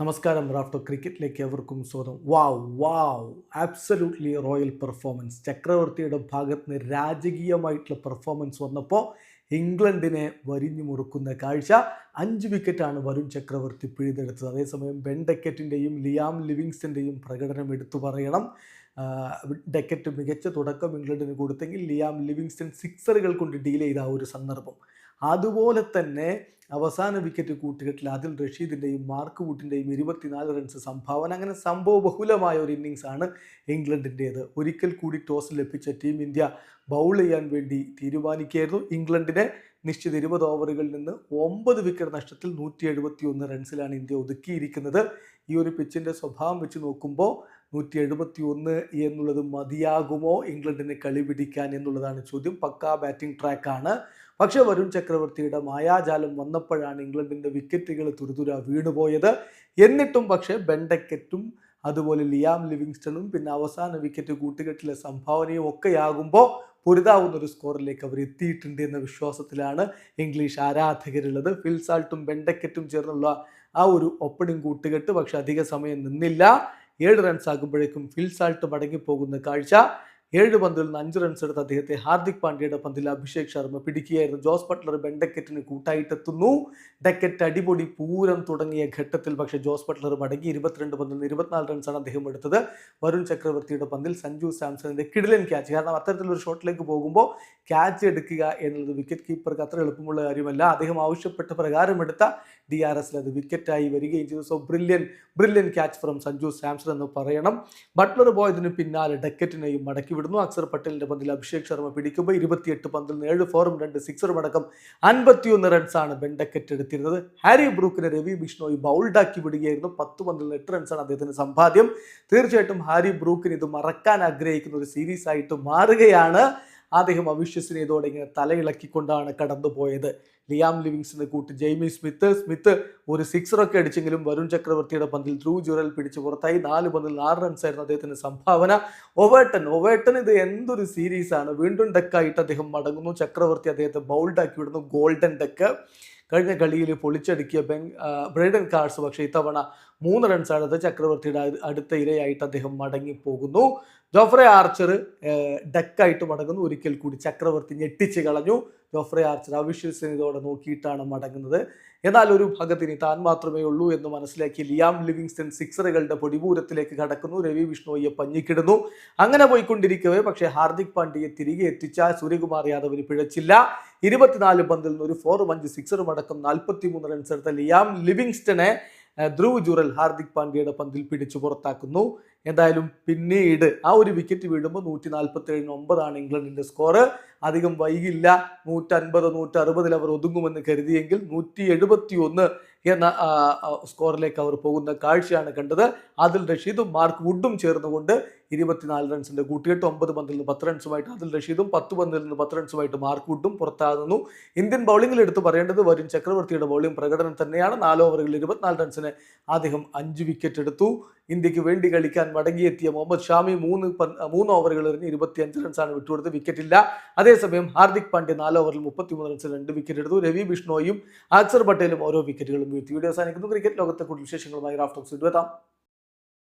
നമസ്കാരം റാഫ്റ്റോ ക്രിക്കറ്റിലേക്ക് എവർക്കും സ്വാഗതം. Wow wow. Absolutely royal performance ചക്രവർത്തിയുടെ ഭാഗത്ത് നിന്ന് രാജകീയമായിട്ടുള്ള പെർഫോമൻസ് വന്നപ്പോൾ ഇംഗ്ലണ്ടിനെ വരിഞ്ഞു മുറുക്കുന്ന കാഴ്ച. അഞ്ച് വിക്കറ്റാണ് വരുൺ ചക്രവർത്തി പിഴുതെടുത്തത്. അതേസമയം ബെൻ ഡെക്കറ്റിന്റെയും ലിയാം ലിവിങ്സ്റ്റന്റെയും പ്രകടനം എടുത്തു പറയണം. ഡെക്കറ്റ് മികച്ച തുടക്കം ഇംഗ്ലണ്ടിന് കൊടുത്തെങ്കിൽ ലിയാം ലിവിങ്സ്റ്റൺ സിക്സറുകൾ കൊണ്ട് ഡീൽ ചെയ്ത ആ ഒരു സന്ദർഭം. അതുപോലെ തന്നെ അവസാന വിക്കറ്റ് കൂട്ടുകെട്ടിൽ അതിൽ റഷീദിന്റെയും മാർക്ക് വുട്ടിന്റെയും ഇരുപത്തിനാല് റൺസ് സംഭാവന. അങ്ങനെ സംഭവ ബഹുലമായ ഒരു ഇന്നിങ്സാണ് ഇംഗ്ലണ്ടിന്റേത് ഒരിക്കൽ കൂടി ടോസ് ലഭിച്ച ടീം ഇന്ത്യ ബൗൾ ചെയ്യാൻ വേണ്ടി തീരുമാനിക്കുകയായിരുന്നു. ഇംഗ്ലണ്ടിനെ നിശ്ചിത ഇരുപത് ഓവറുകളിൽ നിന്ന് ഒമ്പത് വിക്കറ്റ് നഷ്ടത്തിൽ നൂറ്റി എഴുപത്തി ഒന്ന് റൺസിലാണ് ഇന്ത്യ ഒതുക്കിയിരിക്കുന്നത്. ഈ ഒരു പിച്ചിന്റെ സ്വഭാവം വെച്ച് നോക്കുമ്പോൾ നൂറ്റി എഴുപത്തി ഒന്ന് എന്നുള്ളത് മതിയാകുമോ? ഇംഗ്ലണ്ടിനെ കളി പിടിക്കാൻ എന്നുള്ളതാണ് ചോദ്യം. പക്കാ ബാറ്റിംഗ് ട്രാക്കാണ് പക്ഷേ വരുൺ ചക്രവർത്തിയുടെ മായാജാലം വന്നപ്പോഴാണ് ഇംഗ്ലണ്ടിന്റെ വിക്കറ്റുകൾ തുരുതുര വീണുപോയത്. എന്നിട്ടും പക്ഷേ ബെൻഡക്കറ്റും അതുപോലെ ലിയാം ലിവിങ്സ്റ്റണും പിന്നെ അവസാന വിക്കറ്റ് കൂട്ടുകെട്ടിലെ സംഭാവനയും ഒക്കെയാകുമ്പോൾ പൊരുതാവുന്ന ഒരു സ്കോറിലേക്ക് അവർ എത്തിയിട്ടുണ്ട് എന്ന വിശ്വാസത്തിലാണ് ഇംഗ്ലീഷ് ആരാധകരുള്ളത്. ഫിൽസാൾട്ടും ബെൻഡക്കറ്റും ചേർന്നുള്ള ആ ഒരു ഓപ്പണിംഗ് കൂട്ടുകെട്ട് പക്ഷെ അധിക സമയം നിന്നില്ല. ഏഴ് റൺസ് ആകുമ്പോഴേക്കും ഫിൽസാൾട്ട് മടങ്ങിപ്പോകുന്ന കാഴ്ച. ഏഴ് പന്തിൽ നിന്ന് അഞ്ച് റൺസ് എടുത്ത അദ്ദേഹത്തെ ഹാർദിക് പാണ്ഡ്യയുടെ പന്തിൽ അഭിഷേക് ശർമ്മ പിടിക്കുകയായിരുന്നു. ജോസ് ബട്ട്ലർ ബെൻഡക്കറ്റിന് കൂട്ടായിട്ടെത്തുന്നു. ഡക്കറ്റ് അടിപൊളി പൂരം തുടങ്ങിയ ഘട്ടത്തിൽ പക്ഷേ ജോസ് ബട്ട്ലർ മടങ്ങി ഇരുപത്തിരണ്ട് പന്തിൽ നിന്ന് ഇരുപത്തിനാല് റൺസാണ് അദ്ദേഹം എടുത്തത്. വരുൺ ചക്രവർത്തിയുടെ പന്തിൽ സഞ്ജു സാംസണിന്റെ കിടിലൻ ക്യാച്ച് കാരണം അത്തരത്തിലൊരു ഷോട്ടിലേക്ക് പോകുമ്പോൾ ക്യാച്ച് എടുക്കുക എന്നുള്ളത് വിക്കറ്റ് കീപ്പർക്ക് അത്ര എളുപ്പമുള്ള കാര്യമല്ല. അദ്ദേഹം ആവശ്യപ്പെട്ട പ്രകാരം എടുത്ത ഡി ആർ എസിൽ അത് വിക്കറ്റായി വരികയും ചെയ്തു. So brilliant brilliant catch from Sanju Samson എന്ന് പറയണം. ബട്ട്ലർ പോയതിന് പിന്നാലെ ഡക്കറ്റിനെയും മടക്കി വിടുന്നു അക്സർ പട്ടേലിന്റെ പന്തിൽ അഭിഷേക് ശർമ്മ പിടിക്കുമ്പോൾ ഇരുപത്തിയെട്ട് പന്തിൽ നിന്ന് ഏഴ് ഫോറും രണ്ട് സിക്സറും അടക്കം അൻപത്തിയൊന്ന് റൺസാണ് ബെൻഡക്കറ്റ് എടുത്തിരുന്നത്. ഹാരി ബ്രൂക്കിനെ രവി ബിഷ്ണോയി ബൗൾഡാക്കി വിടുകയായിരുന്നു. പത്ത് പന്തിൽ നിന്ന് എട്ട് റൺസാണ് അദ്ദേഹത്തിന് സമ്പാദ്യം. തീർച്ചയായിട്ടും ഹാരി ബ്രൂക്കിന് ഇത് മറക്കാൻ ആഗ്രഹിക്കുന്ന ഒരു സീരീസ് ആയിട്ട് മാറുകയാണ്. അദ്ദേഹം ഇതോടെ ഇങ്ങനെ തലയിളക്കിക്കൊണ്ടാണ് കടന്നുപോയത്. ലിയാം ലിവിങ്സിന് കൂട്ട് ജെയ്മി സ്മിത്ത്. സ്മിത്ത് ഒരു സിക്സറൊക്കെ അടിച്ചെങ്കിലും വരുൺ ചക്രവർത്തിയുടെ പന്തിൽ ധ്രുവ് ജുറൽ പിടിച്ച് പുറത്തായി. നാല് പന്തിൽ ആറ് റൺസ് ആയിരുന്നു അദ്ദേഹത്തിന് സംഭാവന. ഒവേട്ടൻ ഒവേട്ടൻ ഇത് എന്തൊരു സീരീസ് ആണ്. വീണ്ടും ഡെക്കായിട്ട് അദ്ദേഹം മടങ്ങുന്നു. ചക്രവർത്തി അദ്ദേഹത്തെ ബൗൾഡ് ആക്കി വിടുന്നു. ഗോൾഡൻ ഡെക്ക് കഴിഞ്ഞ കളിയിൽ പൊളിച്ചടുക്കിയ ആ, ബ്രൈഡൻ കാർഡ്സ് പക്ഷേ ഇത്തവണ മൂന്ന് റൺസ് എടുത്ത് ചക്രവർത്തിയുടെ അടുത്ത ഇരയായിട്ട് അദ്ദേഹം മടങ്ങിപ്പോകുന്നു. ജോഫ്രെ ആർച്ചർ ഡെക്കായിട്ട് മടങ്ങുന്നു. ഒരിക്കൽ കൂടി ചക്രവർത്തി ഞെട്ടിച്ച് കളഞ്ഞു. ജോഫ്രെ ആർച്ചർ അവിശ്വസനീയതയോടെ നോക്കിയിട്ടാണ് മടങ്ങുന്നത്. എന്നാൽ ഒരു ഭാഗത്തിന് താൻ മാത്രമേ ഉള്ളൂ എന്ന് മനസ്സിലാക്കി ലിയാം ലിവിങ്സ്റ്റൺ സിക്സറുകളുടെ പൊടിപൂരത്തിലേക്ക് കടക്കുന്നു. രവി വിഷ്ണോയെ പഞ്ഞിക്കിടുന്നു അങ്ങനെ പോയിക്കൊണ്ടിരിക്കവേ പക്ഷേ ഹാർദിക് പാണ്ഡ്യയെ തിരികെ എത്തിച്ച സൂര്യകുമാർ യാദവിന് പിഴച്ചില്ല. ഇരുപത്തിനാല് പന്തിൽ നിന്ന് ഒരു ഫോറും അഞ്ച് സിക്സറും അടക്കം നാൽപ്പത്തി മൂന്ന് റൺസ് എടുത്ത ലിയാം ലിവിങ്സ്റ്റനെ ഏഹ്, ധ്രുവ് ജുറൽ ഹാർദിക് പാണ്ഡ്യയുടെ പന്തിൽ പിടിച്ചു പുറത്താക്കുന്നു. എന്തായാലും പിന്നീട് ആ ഒരു വിക്കറ്റ് വീഴുമ്പോൾ നൂറ്റി നാൽപ്പത്തി ഏഴിന് ഒമ്പതാണ് ഇംഗ്ലണ്ടിന്റെ സ്കോർ അധികം വൈകില്ല. നൂറ്റൻപത് നൂറ്റി അറുപതിൽ അവർ ഒതുങ്ങുമെന്ന് കരുതിയെങ്കിൽ നൂറ്റി എഴുപത്തി ഒന്ന് എന്ന സ്കോറിലേക്ക് അവർ പോകുന്ന കാഴ്ചയാണ് കണ്ടത്. അതിൽ റഷീദും മാർക്ക് വുഡും ചേർന്നുകൊണ്ട് ഇരുപത്തിനാല് റൺസിന്റെ കൂട്ടിയിട്ട് ഒമ്പത് പന്തിൽ നിന്ന് പത്ത് റൺസുമായിട്ട് അതിൽ റഷീദും പത്ത് പന്തിൽ നിന്ന് പത്ത് റൺസുമായിട്ട് മാർക്കൂട്ടും പുറത്താകുന്നു. ഇന്ത്യൻ ബൗളിംഗിൽ എടുത്ത് പറയേണ്ടത് വരുൺ ചക്രവർത്തിയുടെ ബൗളിംഗ് പ്രകടനം തന്നെയാണ്. നാല് ഓവറുകളിൽ ഇരുപത്തിനാല് റൺസിന് അദ്ദേഹം അഞ്ച് വിക്കറ്റ് എടുത്തു. ഇന്ത്യയ്ക്ക് വേണ്ടി കളിക്കാൻ മടങ്ങിയെത്തിയ മുഹമ്മദ് ഷാമി മൂന്ന് മൂന്ന് ഓവറുകൾ എറിഞ്ഞ് ഇരുപത്തിയഞ്ച് റൺസാണ് വിട്ടുകൊടുത്ത് വിക്കറ്റില്ല. അതേസമയം ഹാർദിക് പാണ്ഡ്യ നാല് ഓവറിൽ മുപ്പത്തിമൂന്ന് റൺസിൽ രണ്ട് വിക്കറ്റ് എടുത്തു. രവി ബിഷ്ണോയും അക്സർ പട്ടേലും ഓരോ വിക്കറ്റുകളും വീഴ്ത്തി. വീഡിയോ അവസാനിക്കുന്നു. ക്രിക്കറ്റ് ലോകത്തെ കൂടുതൽ വിശേഷങ്ങളുമായി റാഫ്റ്റോക്സ് എത്താം